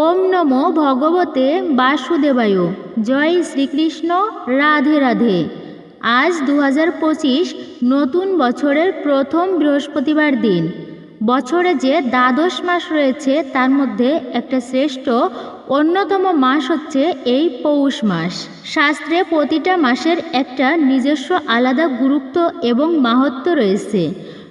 ওম নমো ভগবতে বাসুদেবায়। জয় শ্রীকৃষ্ণ, রাধে রাধে। আজ দু হাজার পঁচিশ নতুন বছরের প্রথম বৃহস্পতিবার দিন। বছরে যে দ্বাদশ মাস রয়েছে, তার মধ্যে একটা শ্রেষ্ঠ, অন্যতম মাস হচ্ছে এই পৌষ মাস। শাস্ত্রে প্রতিটা মাসের একটা নিজস্ব আলাদা গুরুত্ব এবং মাহাত্ম্য রয়েছে।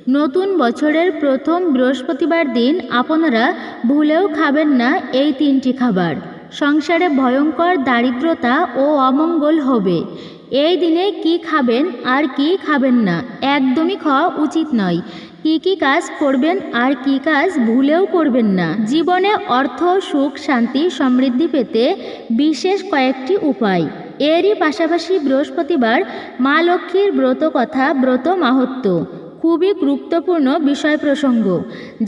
নতুন বছরের প্রথম বৃহস্পতিবার দিন আপনারা ভুলেও খাবেন না এই তিনটি খাবার। সংসারে ভয়ঙ্কর দারিদ্রতা ও অমঙ্গল হবে। এই দিনে কি খাবেন আর কি খাবেন না একদমই খাওয়া উচিত নয়। কি কি কাজ করবেন আর কি কাজ ভুলেও করবেন না। জীবনে অর্থ, সুখ, শান্তি, সমৃদ্ধি পেতে বিশেষ কয়েকটি উপায়। এরই পাশাপাশি বৃহস্পতিবার মা লক্ষ্মীর ব্রত কথা, ব্রত মাহাত্ম্য। খুবই গুরুত্বপূর্ণ বিষয় প্রসঙ্গ,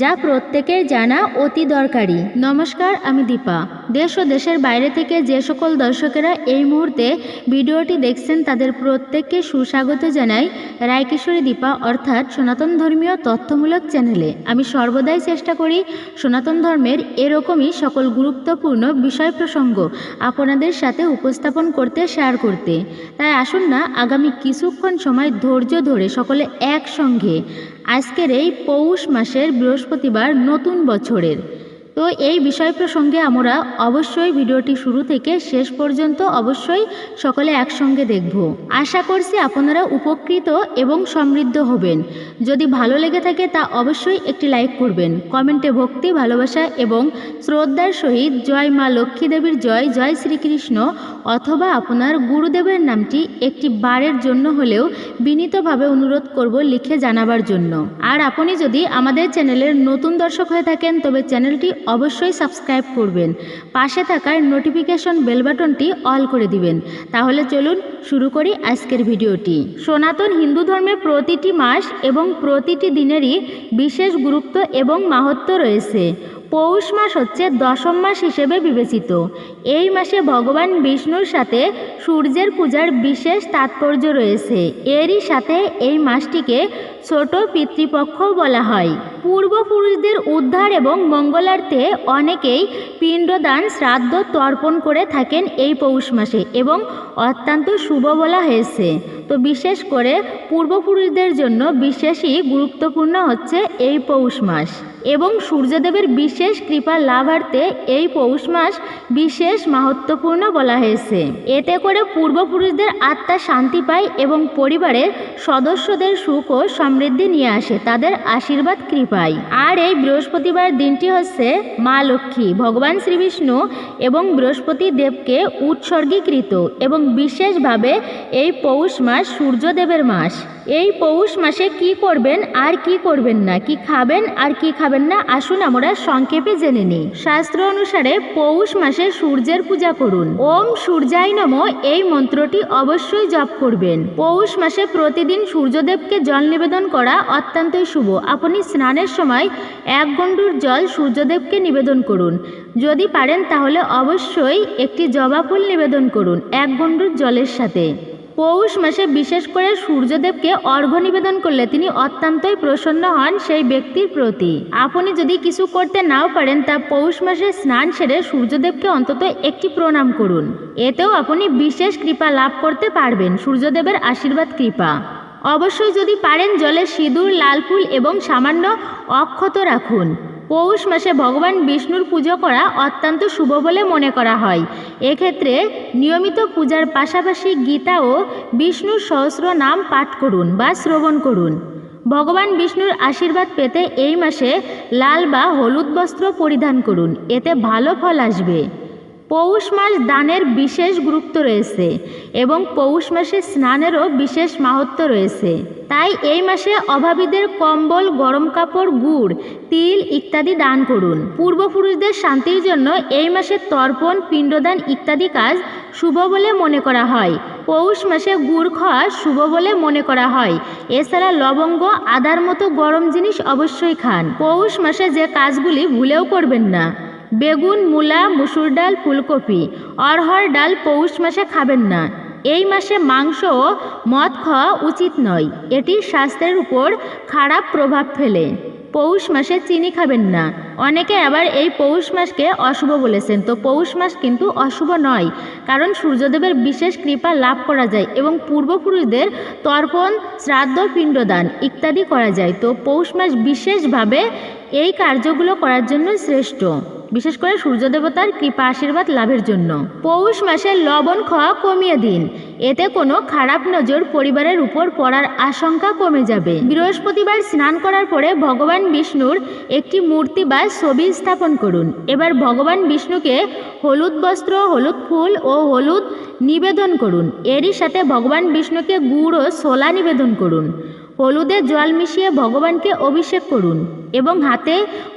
যা প্রত্যেকের জানা অতি দরকারি। নমস্কার, আমি দীপা। দেশ ও দেশের বাইরে থেকে যে সকল দর্শকেরা এই মুহূর্তে ভিডিওটি দেখছেন, তাদের প্রত্যেককে সুস্বাগত জানাই রায়কিশোরী দীপা, অর্থাৎ সনাতন ধর্মীয় তথ্যমূলক চ্যানেলে। আমি সর্বদাই চেষ্টা করি সনাতন ধর্মের এরকমই সকল গুরুত্বপূর্ণ বিষয় প্রসঙ্গ আপনাদের সাথে উপস্থাপন করতে শেয়ার করতে। তাই আসুন না, আগামী কিছুক্ষণ সময় ধৈর্য ধরে সকলে একসঙ্গে আজকের এই পৌষ মাসের বৃহস্পতিবার নতুন বছরের। তো এই বিষয় প্রসঙ্গে আমরা অবশ্যই ভিডিওটি শুরু থেকে শেষ পর্যন্ত অবশ্যই সকলে একসঙ্গে দেখব। আশা করছি আপনারা উপকৃত এবং সমৃদ্ধ হবেন। যদি ভালো লেগে থাকে তা অবশ্যই একটি লাইক করবেন। কমেন্টে ভক্তি, ভালোবাসা এবং শ্রদ্ধার সহিত জয় মা লক্ষ্মী দেবীর জয় জয় শ্রীকৃষ্ণ অথবা আপনার গুরুদেবের নামটি একটি বারের জন্য হলেও বিনীতভাবে অনুরোধ করব লিখে জানাবার জন্য। আর আপনি যদি আমাদের চ্যানেলের নতুন দর্শক হয়ে থাকেন তবে চ্যানেলটি অবশ্যই সাবস্ক্রাইব করবেন। পাশে থাকার নোটিফিকেশন বেল বাটনটি অল করে দিবেন। তাহলে চলুন শুরু করি আজকের ভিডিওটি। সনাতন হিন্দু ধর্মে প্রতিটি মাস এবং প্রতিটি দিনেরই বিশেষ গুরুত্ব এবং মাহাত্ম্য রয়েছে। পৌষ মাস হচ্ছে দশম মাস হিসেবে বিবেচিত। এই মাসে ভগবান বিষ্ণুর সাথে সূর্যের পূজার বিশেষ তাৎপর্য রয়েছে। এরই সাথে এই মাসটিকে ছোট পিতৃপক্ষ বলা হয়। পূর্বপুরুষদের উদ্ধার এবং মঙ্গলার্থে অনেকেই পিণ্ডদান শ্রাদ্ধ তর্পণ করে থাকেন এই পৌষ মাসে এবং অত্যন্ত শুভ বলা হয়েছে। তো বিশেষ করে পূর্বপুরুষদের জন্য বিশেষই গুরুত্বপূর্ণ হচ্ছে এই পৌষ মাস এবং সূর্যদেবের বিশেষ কৃপা লাভার্থে এই পৌষ মাস বিশেষ মাহাত্ম্যপূর্ণ বলা হয়েছে। এতে করে পূর্বপুরুষদের আত্মা শান্তি পায় এবং পরিবারের সদস্যদের সুখ ও সমৃদ্ধি নিয়ে আসে, তাদের আশীর্বাদ, কৃপায়। আর এই বৃহস্পতিবার দিনটি হচ্ছে মা লক্ষ্মী। ভগবান শ্রীবিষ্ণু এবং বৃহস্পতি দেবকে উৎসর্গীকৃত এবং বিশেষভাবে এই পৌষ মাস সূর্যদেবের মাস। এই পৌষ মাসে কি করবেন, আর কি করবেন না, কি খাবেন, আর কি খাবেন না, আসুন আমরা সংক্ষেপে জেনে নিই। শাস্ত্র অনুসারে পৌষ মাসে সূর্যের পূজা করুন। ওম সূর্যায় নম এই মন্ত্রটি অবশ্যই জপ করবেন। পৌষ মাসে প্রতিদিন সূর্যদেবকে জল নিবেদন করা অত্যন্তই শুভ। আপনি স্নানের সময় এক গণ্ডুর জল সূর্যদেবকে নিবেদন করুন। যদি পারেন তাহলে অবশ্যই একটি জবা ফুল নিবেদন করুন এক গণ্ডুর জলের সাথে। পৌষ মাসে বিশেষ করে সূর্যদেবকে অর্ঘ্য নিবেদন করলে তিনি অত্যন্তই প্রসন্ন হন সেই ব্যক্তির প্রতি। আপনি যদি কিছু করতে নাও পারেন, তা পৌষ মাসে স্নান সেরে সূর্যদেবকে অন্তত একটি প্রণাম করুন। এতেও আপনি বিশেষ কৃপা লাভ করতে পারবেন, সূর্যদেবের আশীর্বাদ কৃপা। অবশ্যই যদি পারেন, জলে সিঁদুর, লাল ফুল এবং সামান্য অক্ষত রাখুন। পৌষ মাসে ভগবান বিষ্ণুর পুজো করা অত্যন্ত শুভ বলে মনে করা হয়। এক্ষেত্রে নিয়মিত পূজার পাশাপাশি গীতা ও বিষ্ণুর সহস্র নাম পাঠ করুন বা শ্রবণ করুন। ভগবান বিষ্ণুর আশীর্বাদ পেতে এই মাসে লাল বা হলুদ বস্ত্র পরিধান করুন, এতে ভালো ফল আসবে। পৌষ মাস দানের বিশেষ গুরুত্ব রয়েছে এবং পৌষ মাসে স্নানেরও বিশেষ মাহাত্ম্য রয়েছে। তাই এই মাসে অভাবীদের কম্বল, গরম কাপড়, গুড়, তিল ইত্যাদি দান করুন। পূর্বপুরুষদের শান্তির জন্য এই মাসে তর্পণ, পিণ্ডদান ইত্যাদি কাজ শুভ বলে মনে করা হয়। পৌষ মাসে গুড় খাওয়া শুভ বলে মনে করা হয়। এছাড়া লবঙ্গ, আদার মতো গরম জিনিস অবশ্যই খান। পৌষ মাসে যে কাজগুলি ভুলেও করবেন না। বেগুন, মূলা, মুসুর ডাল, ফুলকপি। অরহর ডাল পৌষ মাসে খাবেন না। এই মাসে মাংস ও মদ খাওয়া উচিত নয়। এটি স্বাস্থ্যের উপর খারাপ প্রভাব ফেলে। পৌষ মাসে চিনি খাবেন না। অনেকে আবার এই পৌষ মাসকে অশুভ বলেছেন। তো পৌষ মাস কিন্তু অশুভ নয়, কারণ সূর্যদেবের বিশেষ কৃপা লাভ করা যায় এবং পূর্বপুরুষদের তর্পণ, শ্রাদ্ধ, পিণ্ডদান ইত্যাদি করা যায়। তো পৌষ মাস বিশেষভাবে এই কার্যগুলো করার জন্য শ্রেষ্ঠ। বিশেষ করে সূর্য দেবতার কৃপা আশীর্বাদ লাভের জন্য। পৌষ মাসে লবণ খাওয়া কমিয়ে দিন। এতে কোনো খারাপ নজর পরিবারের উপর পড়ার আশঙ্কা কমে যাবে। বৃহস্পতিবার স্নান করার পরে ভগবান বিষ্ণুর একটি মূর্তি বা ছবি স্থাপন করুন। এবার ভগবান বিষ্ণুকে হলুদ বস্ত্র, হলুদ ফুল ও হলুদ নিবেদন করুন। এরই সাথে ভগবান বিষ্ণুকে গুড় ও ছোলা নিবেদন করুন। হলুদে জল মিশিয়ে ভগবানকে অভিষেক করুন এবং হাতে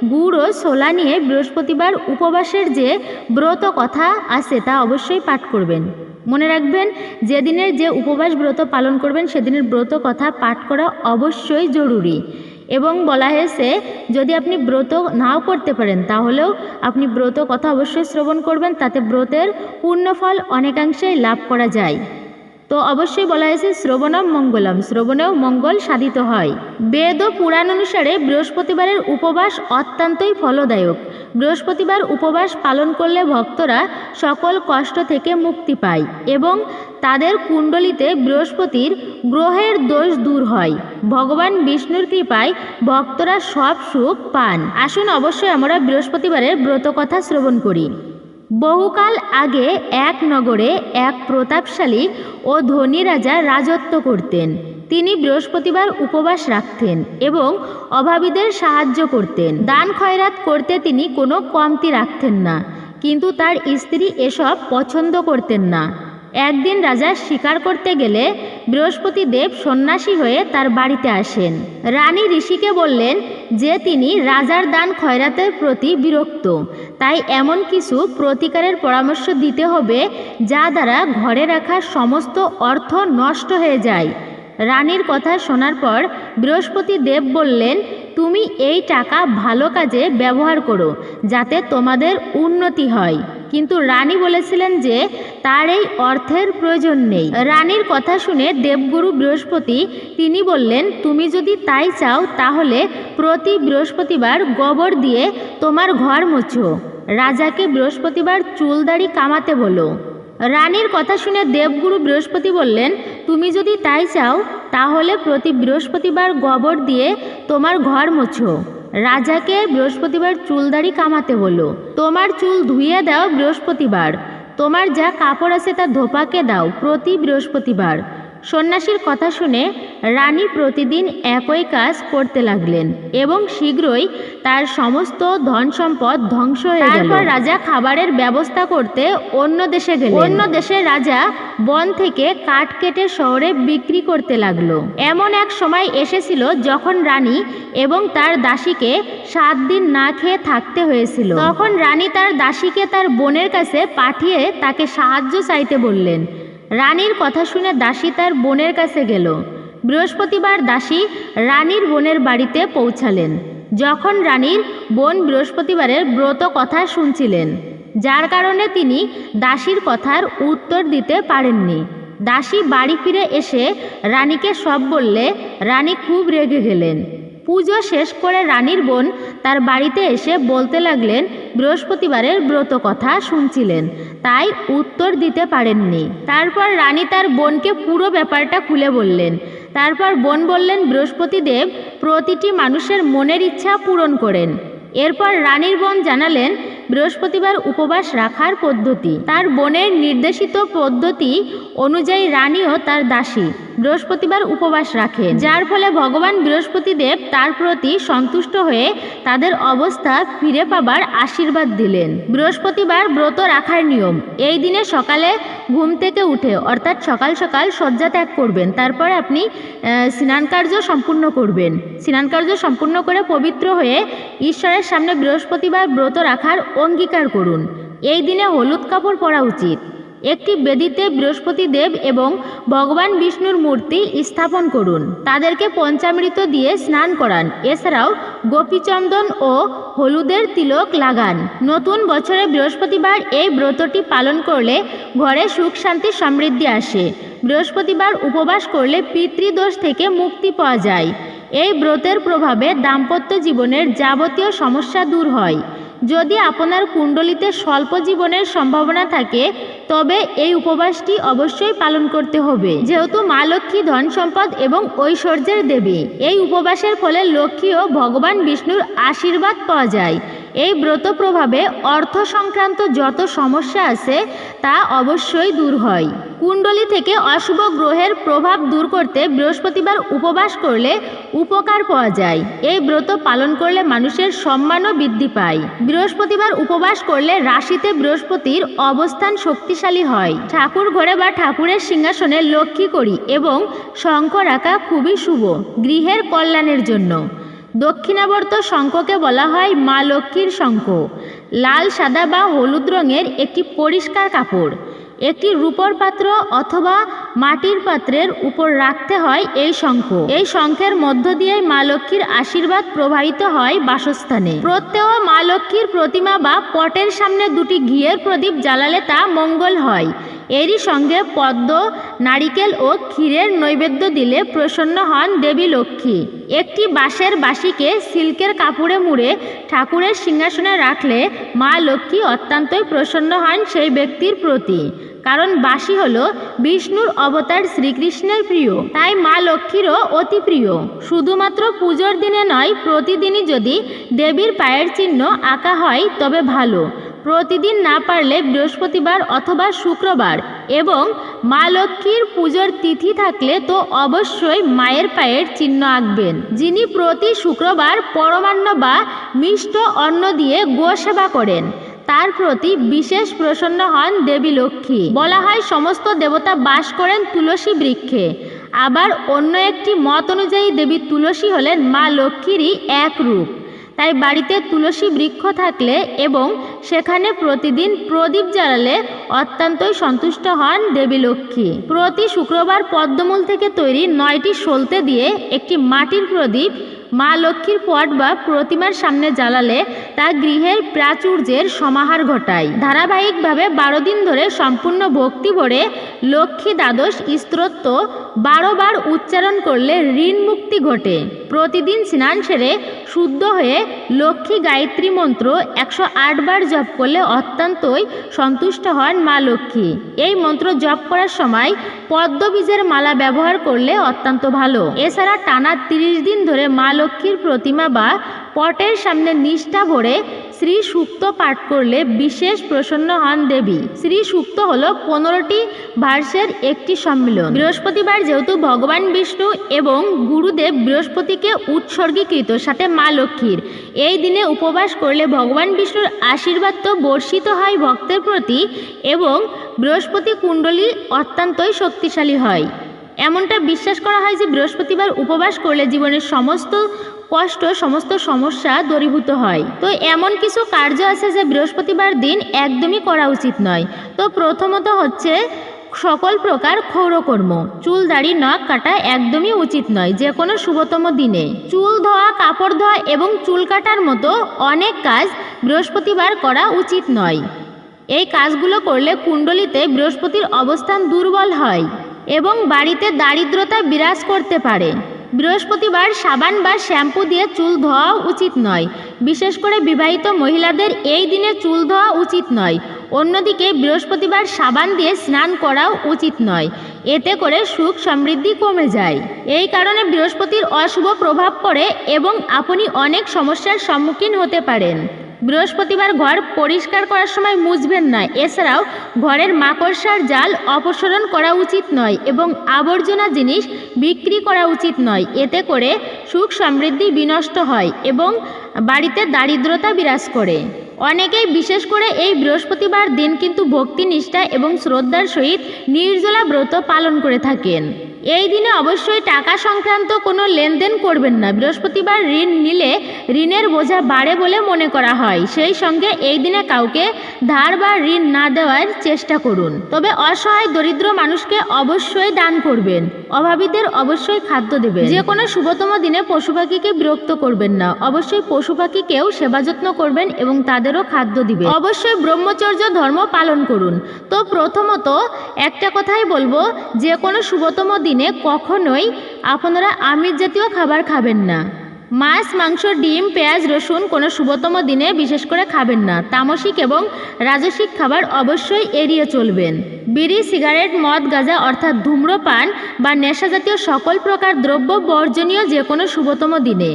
গুড় ও ছোলা নিয়ে বৃহস্পতিবার উপবাসের যে ব্রত কথা আছে তা অবশ্যই পাঠ করবেন। মনে রাখবেন, যেদিনের যে উপবাস ব্রত পালন করবেন, সেদিনের ব্রত কথা পাঠ করা অবশ্যই জরুরি। এবং বলা হয়েছে, যদি আপনি ব্রত নাও করতে পারেন, তাহলেও আপনি ব্রত কথা অবশ্যই শ্রবণ করবেন, তাতে ব্রতের পূর্ণফল অনেকাংশেই লাভ করা যায়। তো অবশ্যই বলা হয়েছে শ্রবণম মঙ্গলম, শ্রবণেও মঙ্গল সাধিত হয়। বেদ ও পুরাণ অনুসারে বৃহস্পতিবারের উপবাস অত্যন্তই ফলদায়ক। বৃহস্পতিবার উপবাস পালন করলে ভক্তরা সকল কষ্ট থেকে মুক্তি পায় এবং তাদের কুণ্ডলিতে বৃহস্পতির গ্রহের দোষ দূর হয়। ভগবান বিষ্ণুর কৃপায় ভক্তরা সব সুখ পান। আসুন অবশ্যই আমরা বৃহস্পতিবারের ব্রত কথা শ্রবণ করি। বহুকাল আগে এক নগরে এক প্রতাপশালী ও ধনী রাজা রাজত্ব করতেন। তিনি বৃহস্পতিবার উপবাস রাখতেন এবং অভাবীদের সাহায্য করতেন। দান খয়রাত করতে তিনি কোনো কমতি রাখতেন না, কিন্তু তার স্ত্রী এসব পছন্দ করতেন না। একদিন রাজা শিকার করতে গেলে বৃহস্পতি দেব সন্ন্যাসী হয়ে তার বাড়িতে আসেন। রানী ঋষিকে বললেন যে তিনি রাজার দান খয়রাতের প্রতি বিরক্ত। তাই এমন কিছু প্রতিকারের পরামর্শ দিতে হবে, যা দ্বারা ঘরে রাখা সমস্ত অর্থ নষ্ট হয়ে যায়। রানীর কথা শোনার পর বৃহস্পতি দেব বললেন তুমি এই টাকা ভালো কাজে ব্যবহার করো, যাতে তোমাদের উন্নতি হয়। কিন্তু রানী বলেছিলেন যে, তার এই অর্থের প্রয়োজন নেই। রানীর কথা শুনে দেবগুরু বৃহস্পতি, তিনি বললেন, তুমি যদি তাই চাও, তাহলে প্রতি বৃহস্পতিবার গোবর দিয়ে তোমার ঘর মোছো। রাজাকে বৃহস্পতিবার চুলদাড়ি কামাতে বলো। রানীর কথা শুনে দেবগুরু বৃহস্পতি বললেন, তুমি যদি তাই চাও, তাহলে প্রতি বৃহস্পতিবার গোবর দিয়ে তোমার ঘর মোছো। রাজাকে বৃহস্পতিবার চুলদাড়ি কামাতে হলো। তোমার চুল ধুয়ে দাও বৃহস্পতিবার। তোমার যা কাপড় আছে তা ধোপাকে দাও প্রতি বৃহস্পতিবার। সন্ন্যাসীর কথা শুনে রানী প্রতিদিন একই কাজ করতে লাগলেন এবং শীঘ্রই তার সমস্ত ধন সম্পদ ধ্বংস হয়ে গেল। তারপর রাজা খাবারের ব্যবস্থা করতে অন্য দেশে গেলেন। অন্য দেশের রাজা বন থেকে কাঠ কেটে শহরে বিক্রি করতে লাগল। এমন এক সময় এসেছিল যখন রানী এবং তার দাসীকে সাত দিন না খেয়ে থাকতে হয়েছিল। তখন রানী তার দাসীকে তার বোনের কাছে পাঠিয়ে তাকে সাহায্য চাইতে বললেন। রানীর কথা শুনে দাসী তার বোনের কাছে গেল। বৃহস্পতিবার দাসী রানীর বোনের বাড়িতে পৌঁছালেন। যখন রানীর বোন বৃহস্পতিবারের ব্রত কথা শুনছিলেন, যার কারণে তিনি দাসীর কথার উত্তর দিতে পারেননি। দাসী বাড়ি ফিরে এসে রানীকে সব বললে রানী খুব রেগে গেলেন। পুজো শেষ করে রানীর বোন তার বাড়িতে এসে বলতে লাগলেন, বৃহস্পতিবারের ব্রত কথা শুনছিলেন, তাই উত্তর দিতে পারেননি। তারপর রানী তার বোনকে পুরো ব্যাপারটা খুলে বললেন। তারপর বোন বললেন, বৃহস্পতিদেব প্রতিটি মানুষের মনের ইচ্ছা পূরণ করেন। এরপর রানীর বোন জানালেন বৃহস্পতিবার উপবাস রাখার পদ্ধতি। তার বোনের নির্দেশিত পদ্ধতি অনুযায়ী রানীও তার দাসী। বৃহস্পতিবার উপবাস রাখেন। যার ফলে ভগবান বৃহস্পতিদেব তার প্রতি সন্তুষ্ট হয়ে তাদের অবস্থা ফিরে পাবার আশীর্বাদ দিলেন। বৃহস্পতিবার ব্রত রাখার নিয়ম। এই দিনে সকালে ঘুম থেকে উঠে, অর্থাৎ সকাল সকাল শয্যা ত্যাগ করবেন। তারপর আপনি স্নান কার্য সম্পূর্ণ করবেন। স্নান কার্য সম্পূর্ণ করে পবিত্র হয়ে ঈশ্বরের সামনে বৃহস্পতিবার ব্রত রাখার অঙ্গীকার করুন। এই দিনে হলুদ কাপড় পরা উচিত। একটি বেদিতে বৃহস্পতি দেব এবং ভগবান বিষ্ণুর মূর্তি স্থাপন করুন। তাদেরকে পঞ্চামৃত দিয়ে স্নান করান। এছাড়াও গোপীচন্দন ও হলুদের তিলক লাগান। নতুন বছরে বৃহস্পতিবার এই ব্রতটি পালন করলে ঘরে সুখ, শান্তি, সমৃদ্ধি আসে। বৃহস্পতিবার উপবাস করলে পিতৃদোষ থেকে মুক্তি পাওয়া যায়। এই ব্রতের প্রভাবে দাম্পত্য জীবনের যাবতীয় সমস্যা দূর হয়। যদি আপনার কুণ্ডলিতে স্বল্প জীবনের সম্ভাবনা থাকে, তবে এই উপবাসটি অবশ্যই পালন করতে হবে। যেহেতু মা লক্ষ্মী ধন সম্পদ এবং ঐশ্বর্যের দেবী, এই উপবাসের ফলে লক্ষ্মী ও ভগবান বিষ্ণুর আশীর্বাদ পাওয়া যায়। এই ব্রত প্রভাবে অর্থ সংক্রান্ত যত সমস্যা আছে, তা অবশ্যই দূর হয়। কুণ্ডলী থেকে অশুভ গ্রহের প্রভাব দূর করতে বৃহস্পতিবার উপবাস করলে উপকার পাওয়া যায়। এই ব্রত পালন করলে মানুষের সম্মানও বৃদ্ধি পায়। বৃহস্পতিবার উপবাস করলে রাশিতে বৃহস্পতির অবস্থান শক্তিশালী হয়। ঠাকুর ঘরে বা ঠাকুরের সিংহাসনে লক্ষ্মী করি এবং শঙ্খ রাখা খুবই শুভ, গৃহের কল্যাণের জন্য। দক্ষিণাবর্ত শঙ্খকে বলা হয় মা লক্ষ্মীর শঙ্খ। লাল, সাদা বা হলুদ রঙের একটি পরিষ্কার কাপড়। একটি রূপর পাত্র অথবা মাটির পাত্রের উপর রাখতে হয় এই শঙ্খ। এই শঙ্খের মধ্য দিয়ে মা লক্ষ্মীর আশীর্বাদ প্রবাহিত হয় বাসস্থানে। প্রত্যেহ মা লক্ষ্মীর প্রতিমা বা পটের সামনে দুটি ঘিয়ের প্রদীপ জ্বালালে তা মঙ্গল হয়। এরই সঙ্গে পদ্ম, নারিকেল ও ক্ষীরের নৈবেদ্য দিলে প্রসন্ন হন দেবী লক্ষ্মী। একটি বাঁশের বাঁশিকে সিল্কের কাপড়ে মুড়ে ঠাকুরের সিংহাসনে রাখলে মা লক্ষ্মী অত্যন্তই প্রসন্ন হন সেই ব্যক্তির প্রতি। কারণ বাঁশি হল বিষ্ণুর অবতার শ্রীকৃষ্ণের প্রিয়। তাই মা লক্ষ্মীরও অতি প্রিয়। শুধুমাত্র পুজোর দিনে নয়, প্রতিদিনই যদি দেবীর পায়ের চিহ্ন আঁকা হয়, তবে ভালো। প্রতিদিন না পারলে বৃহস্পতিবার অথবা শুক্রবার। এবং মা লক্ষ্মীর পুজোর তিথি থাকলে তো অবশ্যই মায়ের পায়ের চিহ্ন আঁকবেন। যিনি প্রতি শুক্রবার পরমান্ন বা মিষ্ট অন্ন দিয়ে গো সেবা করেন। তার প্রতি বিশেষ প্রসন্ন হন দেবী লক্ষ্মী। বলা হয়, সমস্ত দেবতা বাস করেন তুলসী বৃক্ষে। আবার অন্য একটি মত অনুযায়ী দেবী তুলসী হলেন মা লক্ষ্মীরই এক রূপ। তাই বাড়িতে তুলসী বৃক্ষ থাকলে এবং সেখানে প্রতিদিন প্রদীপ জ্বালালে অত্যন্তই সন্তুষ্ট হন দেবী লক্ষ্মী। প্রতি শুক্রবার পদ্মমূল থেকে তৈরি নয়টি সলতে দিয়ে একটি মাটির প্রদীপ মা লক্ষ্মীর পট বা প্রতিমার সামনে জ্বালালে তা গৃহের প্রাচুর্যের সমাহার ঘটায়। ধারাবাহিকভাবে বারো দিন ধরে সম্পূর্ণ ভক্তি ভরে লক্ষ্মী দ্বাদশ স্তোত্র বারোবার উচ্চারণ করলে ঋণ মুক্তি ঘটে। প্রতিদিন স্নান সেরে শুদ্ধ হয়ে লক্ষ্মী গায়ত্রী মন্ত্র একশো আট বার জপ করলে অত্যন্তই সন্তুষ্ট হন মা লক্ষ্মী। এই মন্ত্র জপ করার সময় পদ্মবীজের মালা ব্যবহার করলে অত্যন্ত ভালো। এছাড়া টানা তিরিশ দিন ধরে মা লক্ষ্মীর প্রতিমা বা পটের সামনে নিষ্ঠা ভরে শ্রী সুক্ত পাঠ করলে বিশেষ প্রসন্ন হন দেবী। শ্রী সুক্ত হল পনেরোটি ভার্সের একটি সম্মিলন। বৃহস্পতিবার যেহেতু ভগবান বিষ্ণু এবং গুরুদেব বৃহস্পতিকে উৎসর্গীকৃত, সাথে মা লক্ষ্মীর। এই দিনে উপবাস করলে ভগবান বিষ্ণুর আশীর্বাদ তো বর্ষিত হয় ভক্তের প্রতি এবং বৃহস্পতি কুণ্ডলী অত্যন্তই শক্তিশালী হয়। এমনটা বিশ্বাস করা হয় যে বৃহস্পতিবার উপবাস করলে জীবনের সমস্ত কষ্ট, সমস্ত সমস্যা দূরীভূত হয়। তো এমন কিছু কার্য আছে যে বৃহস্পতিবার দিন একদমই করা উচিত নয়। তো প্রথমত হচ্ছে সকল প্রকার ক্ষৌরকর্ম। চুল, দাড়ি নখ কাটা একদমই উচিত নয়, যে কোনো শুভতম দিনে। চুল ধোয়া, কাপড় ধোয়া এবং চুল কাটার মতো অনেক কাজ বৃহস্পতিবার করা উচিত নয়। এই কাজগুলো করলে কুণ্ডলিতে বৃহস্পতির অবস্থান দুর্বল হয়। এবং বাড়িতে দারিদ্রতা বিরাজ করতে পারে। বৃহস্পতিবার সাবান বা শ্যাম্পু দিয়ে চুল ধোয়া উচিত নয়। বিশেষ করে বিবাহিত মহিলাদের এই দিনে চুল ধোয়া উচিত নয়। অন্যদিকে বৃহস্পতিবার সাবান দিয়ে স্নান করাও উচিত নয়। এতে করে সুখ সমৃদ্ধি কমে যায়। এই কারণে বৃহস্পতির অশুভ প্রভাব পড়ে এবং আপনি অনেক সমস্যার সম্মুখীন হতে পারেন। বৃহস্পতিবার ঘর পরিষ্কার করার সময় মুছবেন না। এছাড়াও ঘরের মাকড়সার জাল অপসারণ করা উচিত নয় এবং আবর্জনা জিনিস বিক্রি করা উচিত নয়। এতে করে সুখ সমৃদ্ধি বিনষ্ট হয় এবং বাড়িতে দারিদ্রতা বিরাজ করে। অনেকেই বিশেষ করে এই বৃহস্পতিবার দিন কিন্তু ভক্তি নিষ্ঠা এবং শ্রদ্ধার সহিত নির্জলা ব্রত পালন করে থাকেন। এই দিনে অবশ্যই টাকা সংক্রান্ত কোনো লেনদেন করবেন না। বৃহস্পতিবার ঋণ নিলে ঋণের বোঝা বাড়ে বলে মনে করা হয়। সেই সঙ্গে এই দিনে কাউকে ধার বা ঋণ না দেওয়ার চেষ্টা করুন। তবে অসহায় দরিদ্র মানুষকে অবশ্যই দান করবেন। অভাবীদের অবশ্যই খাদ্য দেবেন। যে কোনো শুভতম দিনে পশু পাখিকে বিরক্ত করবেন না। অবশ্যই পশু পাখিকেও সেবা যত্ন করবেন এবং তাদেরও খাদ্য দিবেন। অবশ্যই ব্রহ্মচর্য ধর্ম পালন করুন। তো প্রথমত একটা কথাই বলব, যে কোনো শুভতম দিনে দিনে কখনোই আপনারা আমিষ জাতীয় খাবার খাবেন না। মাছ, মাংস, ডিম, পেঁয়াজ, রসুন কোনো শুভতম দিনে বিশেষ করে খাবেন না। তামসিক এবং রাজসিক খাবার অবশ্যই এড়িয়ে চলবেন। বিড়ি, সিগারেট, মদ, গাঁজা অর্থাৎ ধূম্রপান বা নেশা জাতীয় সকল প্রকার দ্রব্য বর্জনীয় যে কোনো শুভতম দিনে।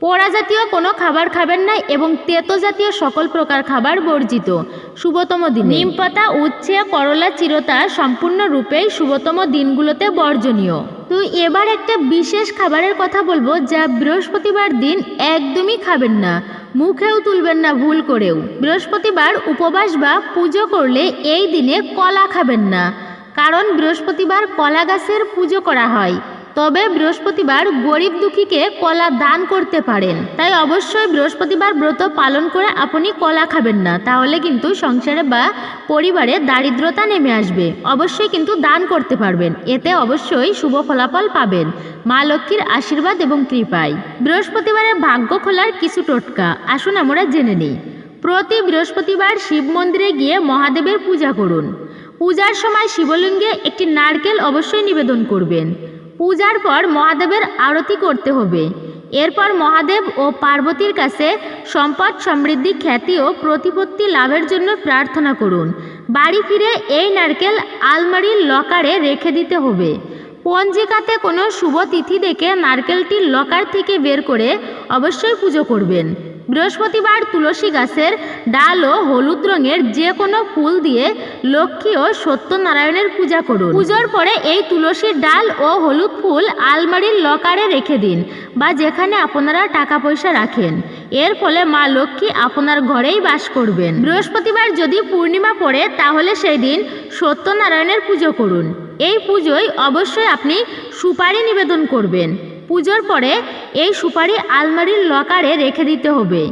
পোড়া জাতীয় কোনো খাবার খাবেন না এবং তেতো জাতীয় সকল প্রকার খাবার বর্জিত। শুভতম দিন। নিম পাতা উচ্ছে, করলা, চিরতা সম্পূর্ণরূপেই শুভতম দিনগুলোতে বর্জনীয়। তো এবার একটা বিশেষ খাবারের কথা বলব যা বৃহস্পতিবার দিন একদমই খাবেন না। মুখেও তুলবেন না ভুল করেও। বৃহস্পতিবার উপবাস বা পুজো করলে এই দিনে কলা খাবেন না। কারণ বৃহস্পতিবার কলা গাছের পুজো করা হয়। তবে বৃহস্পতিবার গরিব দুঃখীকে কলা দান করতে পারেন। তাই অবশ্যই বৃহস্পতিবার ব্রত পালন করে আপনি কলা খাবেন না। তাহলে কিন্তু সংসারে বা পরিবারে দারিদ্রতা নেমে আসবে। অবশ্যই কিন্তু দান করতে পারবেন। এতে অবশ্যই শুভ ফলাফল পাবেন। মা লক্ষ্মীর আশীর্বাদ এবং কৃপায়। বৃহস্পতিবারে ভাগ্য খোলার কিছু টোটকা। আসুন আমরা জেনে নিই। প্রতি বৃহস্পতিবার শিব মন্দিরে গিয়ে মহাদেবের পূজা করুন। পূজার সময় শিবলিঙ্গে একটি নারকেল অবশ্যই নিবেদন করবেন। পূজার পর মহাদেবের আরতি করতে হবে। এরপর মহাদেব ও পার্বতীর কাছে সম্পদ সমৃদ্ধি, খ্যাতি ও প্রতিপত্তি লাভের জন্য প্রার্থনা করুন। বাড়ি ফিরে এই নারকেল আলমারির লকারে রেখে দিতে হবে। পঞ্জিকাতে কোনো শুভ তিথি দেখে নারকেলটি লকার থেকে বের করে অবশ্যই পুজো করবেন। বৃহস্পতিবার তুলসী গাছের ডাল ও হলুদ রঙের যে কোনো ফুল দিয়ে লক্ষ্মী ও সত্যনারায়ণের পূজা করুন। পুজোর পরে এই তুলসীর ডাল ও হলুদ ফুল আলমারির লকারে রেখে দিন বা যেখানে আপনারা টাকা পয়সা রাখেন। এর ফলে মা লক্ষ্মী আপনার ঘরেই বাস করবেন। বৃহস্পতিবার যদি পূর্ণিমা পড়ে, তাহলে সেই দিন সত্যনারায়ণের পুজো করুন। এই পুজোয় অবশ্যই আপনি সুপারি নিবেদন করবেন। পুজোর পরে এই সুপারি আলমারির লকারে রেখে দিতে হবে।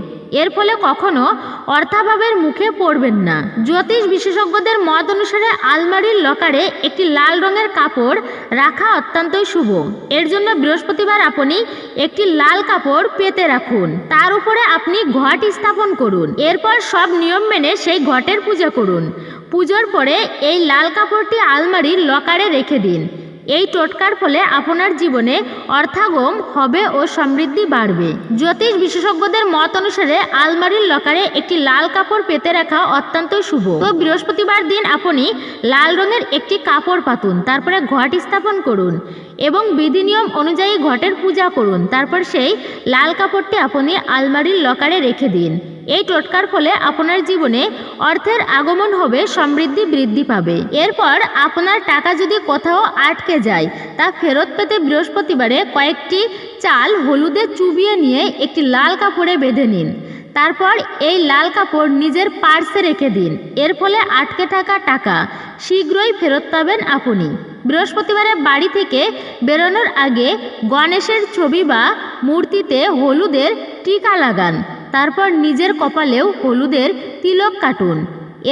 এর ফলে কখনো অর্থাভাবের মুখে পড়বেন না। জ্যোতিষ বিশেষজ্ঞদের মত অনুসারে আলমারির লকারে একটি লাল রঙের কাপড় রাখা অত্যন্তই শুভ। এর জন্য বৃহস্পতিবার আপনি একটি লাল কাপড় পেতে রাখুন। তার উপরে আপনি ঘট স্থাপন করুন। এরপর সব নিয়ম মেনে সেই ঘটের পূজা করুন। পুজোর পরে এই লাল কাপড়টি আলমারির লকারে রেখে দিন। এই টোটকার ফলে আপনার জীবনে অর্থাগম হবে ও সমৃদ্ধি বাড়বে। জ্যোতিষ বিশেষজ্ঞদের মত অনুসারে আলমারির লকারে একটি লাল কাপড় পেতে রাখা অত্যন্ত শুভ। তো বৃহস্পতিবার দিন আপনি লাল রঙের একটি কাপড় পাতুন, তারপরে ঘট স্থাপন করুন এবং বিধি নিয়ম অনুযায়ী ঘটের পূজা করুন। তারপর সেই লাল কাপড়টি আপনি আলমারির লকারে রেখে দিন। এই টোটকার ফলে আপনার জীবনে অর্থের আগমন হবে, সমৃদ্ধি বৃদ্ধি পাবে। এরপর আপনার টাকা যদি কোথাও আটকে যায়, তা ফেরত পেতে বৃহস্পতিবারে কয়েকটি চাল হলুদে চুবিয়ে নিয়ে একটি লাল কাপড়ে বেঁধে নিন। তারপর এই লাল কাপড় নিজের পার্সে রেখে দিন। এর ফলে আটকে থাকা টাকা শীঘ্রই ফেরত পাবেন আপনি। বৃহস্পতিবারে বাড়ি থেকে বেরোনোর আগে গণেশের ছবি বা মূর্তিতে হলুদের টিকা লাগান। তারপর নিজের কপালেও হলুদের তিলক কাটুন।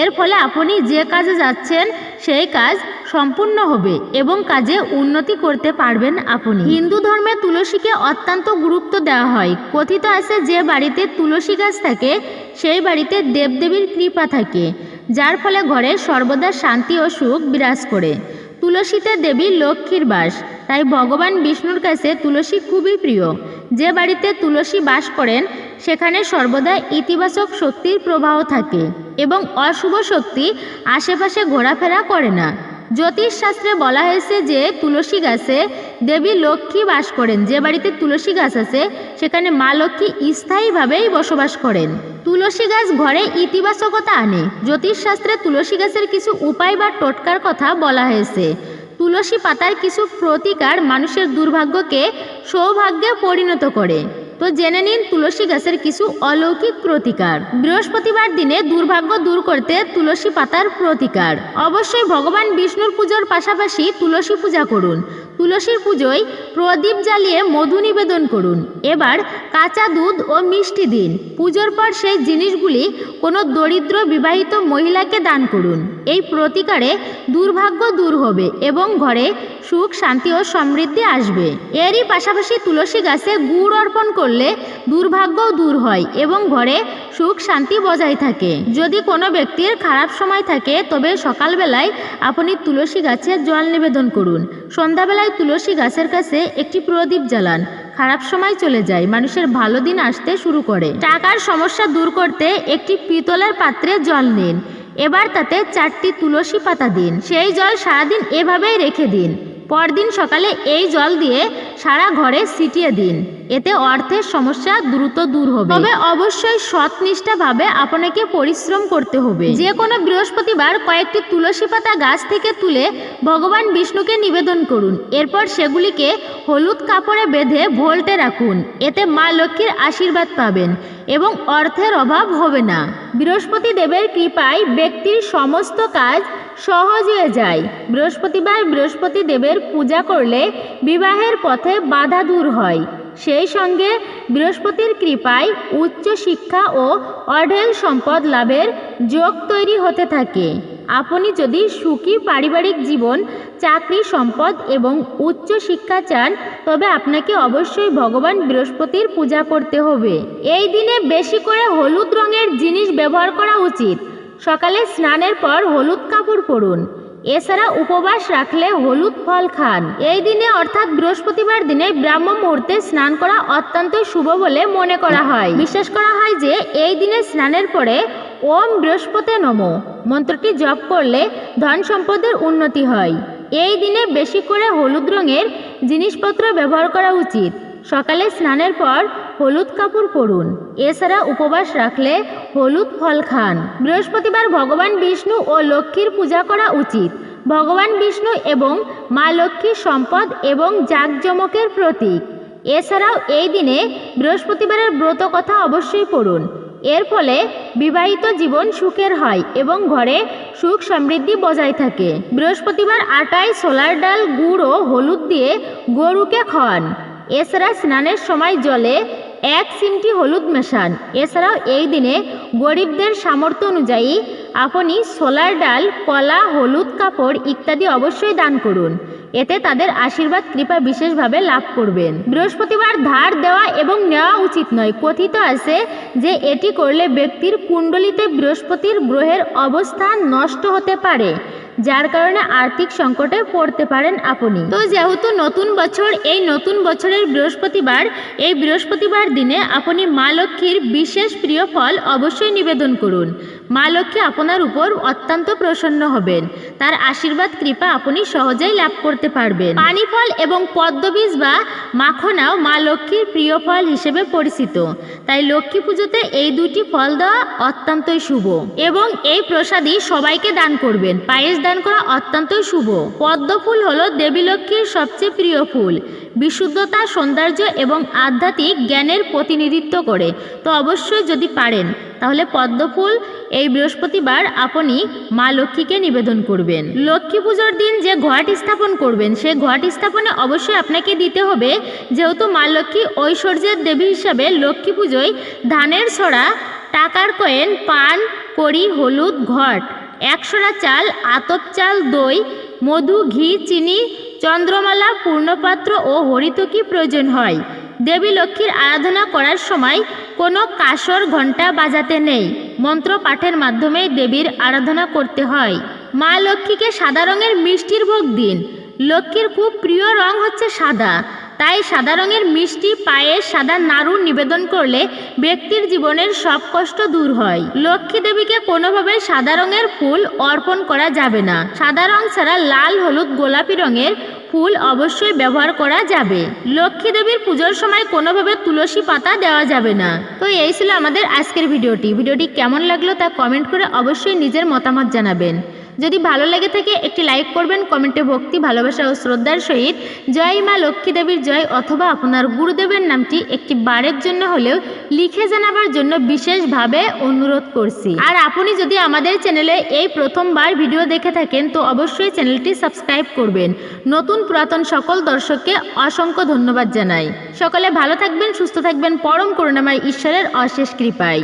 এর ফলে আপনি যে কাজে যাচ্ছেন, সেই কাজ সম্পূর্ণ হবে এবং কাজে উন্নতি করতে পারবেন আপনি। হিন্দু ধর্মে তুলসীকে অত্যন্ত গুরুত্ব দেওয়া হয়। কথিত আছে যে বাড়িতে তুলসী গাছ থাকে, সেই বাড়িতে দেবদেবীর কৃপা থাকে, যার ফলে ঘরে সর্বদা শান্তি ও সুখ বিরাজ করে। তুলসীতে দেবী লক্ষ্মীর বাস। তাই ভগবান বিষ্ণুর কাছে তুলসী খুবই প্রিয়। যে বাড়িতে তুলসী বাস করেন, সেখানে সর্বদা ইতিবাচক শক্তির প্রবাহ থাকে এবং অশুভ শক্তি আশেপাশে ঘোরাফেরা করে না। জ্যোতিষ শাস্ত্রে বলা হয়েছে যে তুলসী গাছে দেবী লক্ষ্মী বাস করেন। যে বাড়িতে তুলসী গাছ আছে, সেখানে মা লক্ষ্মী স্থায়ীভাবেই বসবাস করেন। তুলসী গাছ ঘরে ইতিবাচকতা আনে। জ্যোতিষশাস্ত্রে তুলসী গাছের কিছু উপায় বা টোটকার কথা বলা হয়েছে। তুলসী পাতার কিছু প্রতিকার মানুষের দুর্ভাগ্যকে সৌভাগ্যে পরিণত করে। তো জেনে নিন তুলসী গাছের কিছু অলৌকিক প্রতিকার। বৃহস্পতিবার দিনে দুর্ভাগ্য দূর করতে তুলসী পাতার প্রতিকার। অবশ্যই ভগবান বিষ্ণুর পুজোর পাশাপাশি তুলসী পূজা করুন। তুলসীর পুজোয় প্রদীপ জ্বালিয়ে মধু নিবেদন করুন। এবার কাঁচা দুধ ও মিষ্টি দিন। পুজোর পর সেই জিনিসগুলি কোনো দরিদ্র বিবাহিত মহিলাকে দান করুন। এই প্রতিকারে দুর্ভাগ্য দূর হবে এবং ঘরে সুখ, শান্তি ও সমৃদ্ধি আসবে। এরই পাশাপাশি তুলসী গাছে গুড় অর্পণ করলে দুর্ভাগ্যও দূর হয় এবং ঘরে সুখ, শান্তি বজায় থাকে। যদি কোনো ব্যক্তির খারাপ সময় থাকে, তবে সকালবেলায় আপনি তুলসী গাছে জল নিবেদন করুন। সন্ধ্যাবেলায় তুলসী গাছের কাছে একটি প্রদীপ জ্বালান। খারাপ সময় চলে যায়, মানুষের ভালো দিন আসতে শুরু করে। টাকার সমস্যা দূর করতে একটি পিতলের পাত্রে জল নিন। এবার তাতে চারটি তুলসী পাতা দিন। সেই জল সারাদিন এভাবেই রেখে দিন। পরদিন সকালে এই জল দিয়ে সারা ঘরে ছিটিয়ে দিন। এতে অর্থের সমস্যা দ্রুত দূর হবে। তবে অবশ্যই সৎনিষ্ঠাভাবে আপনাকে পরিশ্রম করতে হবে। যে কোনো বৃহস্পতিবার কয়েকটি তুলসী পাতা গাছ থেকে তুলে ভগবান বিষ্ণুকে নিবেদন করুন। এরপর সেগুলিকে হলুদ কাপড়ে বেঁধে ভোল্টে রাখুন। এতে মা লক্ষ্মীর আশীর্বাদ পাবেন এবং অর্থের অভাব হবে না। বৃহস্পতি দেবের কৃপায় ব্যক্তির সমস্ত কাজ সহজ হয়ে যায়। বৃহস্পতিবার বৃহস্পতি দেবের পূজা করলে বিবাহের পথে বাধা দূর হয়। সেই সঙ্গে বৃহস্পতির কৃপায় উচ্চ শিক্ষা ও অঢেল সম্পদ লাভের যোগ তৈরি হতে থাকে। আপনি যদি সুখী পারিবারিক জীবন, চাকরি সম্পদ এবং উচ্চ শিক্ষা চান, তবে আপনাকে অবশ্যই ভগবান বৃহস্পতির পূজা করতে হবে। এই দিনে বেশি করে হলুদ রঙের জিনিস ব্যবহার করা উচিত। সকালে স্নানের পর হলুদ কাপড় পরুন। এছাড়া উপবাস রাখলে হলুদ ফল খান। এই দিনে অর্থাৎ বৃহস্পতিবার দিনে ব্রাহ্ম মুহূর্তে স্নান করা অত্যন্ত শুভ বলে মনে করা হয়। বিশ্বাস করা হয় যে এই দিনে স্নানের পরে ওম বৃহস্পতি নম, মন্ত্রটি জপ করলে ধন সম্পদের উন্নতি হয়। এই দিনে বেশি করে হলুদ রঙের জিনিসপত্র ব্যবহার করা উচিত। সকালে স্নানের পর হলুদ কাপড় পরুন। এছাড়া উপবাস রাখলে হলুদ ফল খান। বৃহস্পতিবার ভগবান বিষ্ণু ও লক্ষ্মীর পূজা করা উচিত। ভগবান বিষ্ণু এবং মা লক্ষ্মীর সম্পদ এবং জাঁকজমকের প্রতীক। এছাড়াও এই দিনে বৃহস্পতিবারের ব্রত কথা অবশ্যই পড়ুন। এর ফলে বিবাহিত জীবন সুখের হয় এবং ঘরে সুখ সমৃদ্ধি বজায় থাকে। বৃহস্পতিবার আটায় সোলার ডাল, গুড় ও হলুদ দিয়ে গরুকে খাওয়ান। এছাড়া স্নানের সময় জলে এক চিমটি হলুদ মেশান। এছাড়াও এই দিনে গরিবদের সামর্থ্য অনুযায়ী আপনি সোলার ডাল, কলা, হলুদ কাপড় ইত্যাদি অবশ্যই দান করুন। এতে তাদের আশীর্বাদ, কৃপা বিশেষভাবে লাভ করবেন। বৃহস্পতিবার ধার দেওয়া এবং নেওয়া উচিত নয়। কথিত আছে যে এটি করলে ব্যক্তির কুণ্ডলিতে বৃহস্পতির গ্রহের অবস্থান নষ্ট হতে পারে। যার কারণে আর্থিক সংকটে পড়তে পারেন আপনি। তো যেহেতু নতুন বছর, এই নতুন বছরের বৃহস্পতিবার, এই বৃহস্পতিবার দিনে আপনি মা লক্ষ্মীর বিশেষ প্রিয় ফল অবশ্যই নিবেদন করুন। মা লক্ষ্মী আপনার উপর অত্যন্ত প্রসন্ন হবেন। তার আশীর্বাদ, কৃপা আপনি সহজেই লাভ করতে পারবেন। পানি ফল এবং পদ্মবীজ বা মাখনাও মা লক্ষ্মীর প্রিয় ফল হিসেবে পরিচিত। তাই লক্ষ্মী পুজোতে এই দুটি ফল দেওয়া অত্যন্তই শুভ। এবং এই প্রসাদই সবাইকে দান করবেন। পায়েস দান করা অত্যন্তই শুভ। পদ্ম ফুল হলো দেবী লক্ষ্মীর সবচেয়ে প্রিয় ফুল। বিশুদ্ধতা, সৌন্দর্য এবং আধ্যাত্মিক জ্ঞানের প্রতিনিধিত্ব করে। তো অবশ্যই যদি পারেন, তাহলে পদ্ম ফুল এই বৃহস্পতিবার আপনি মা লক্ষ্মীকে নিবেদন করবেন। লক্ষ্মী পুজোর দিন যে ঘট স্থাপন করবেন, সে ঘট স্থাপনে অবশ্যই আপনাকে দিতে হবে। যেহেতু মা লক্ষ্মী ঐশ্বর্যের দেবী হিসাবে লক্ষ্মী পুজোয় ধানের ছড়া, টাকার কয়েন, পান, কড়ি, হলুদ, ঘট একশোটা চাল, আতপ চাল, দই, মধু, ঘি, চিনি, চন্দ্রমালা, পূর্ণপাত্র ও হরিতকি প্রয়োজন হয়। দেবী লক্ষ্মীর আরাধনা করার সময় কোনো কাসর ঘণ্টা বাজাতে নেই। মন্ত্র পাঠের মাধ্যমে দেবীর আরাধনা করতে হয়। মা লক্ষ্মীকে সাদা রঙের মিষ্টির ভোগ দিন। লক্ষ্মীর খুব প্রিয় রং হচ্ছে সাদা। তাই সাদা রঙের মিষ্টি পায়েস সাদা নাড়ু নিবেদন করলে ব্যক্তির জীবনের সব কষ্ট দূর হয়। লক্ষ্মী দেবীকে কোনোভাবে সাদা রঙের ফুল অর্পণ করা যাবে না। সাদা রং ছাড়া লাল, হলুদ, গোলাপি রঙের ফুল অবশ্যই ব্যবহার করা যাবে। লক্ষ্মী দেবীর পুজোর সময় কোনোভাবে তুলসী পাতা দেওয়া যাবে না। তো এই ছিল আমাদের আজকের ভিডিওটি। ভিডিওটি কেমন লাগল তা কমেন্ট করে অবশ্যই নিজের মতামত জানাবেন। যদি ভালো লেগে থাকে, একটি লাইক করবেন কমেন্টে ভক্তি, ভালোবাসা ও শ্রদ্ধার সহিত জয় মা লক্ষ্মী দেবীর জয় অথবা আপনার গুরুদেবের নামটি একটি বারের জন্য হলেও লিখে জানাবার জন্য বিশেষভাবে অনুরোধ করছি। আর আপনি যদি আমাদের চ্যানেলে এই প্রথমবার ভিডিও দেখে থাকেন, তো অবশ্যই চ্যানেলটি সাবস্ক্রাইব করবেন। নতুন পুরাতন সকল দর্শককে অসংখ্য ধন্যবাদ জানাই। সকলে ভালো থাকবেন, সুস্থ থাকবেন। পরম করুণাময় ঈশ্বরের অশেষ কৃপায়।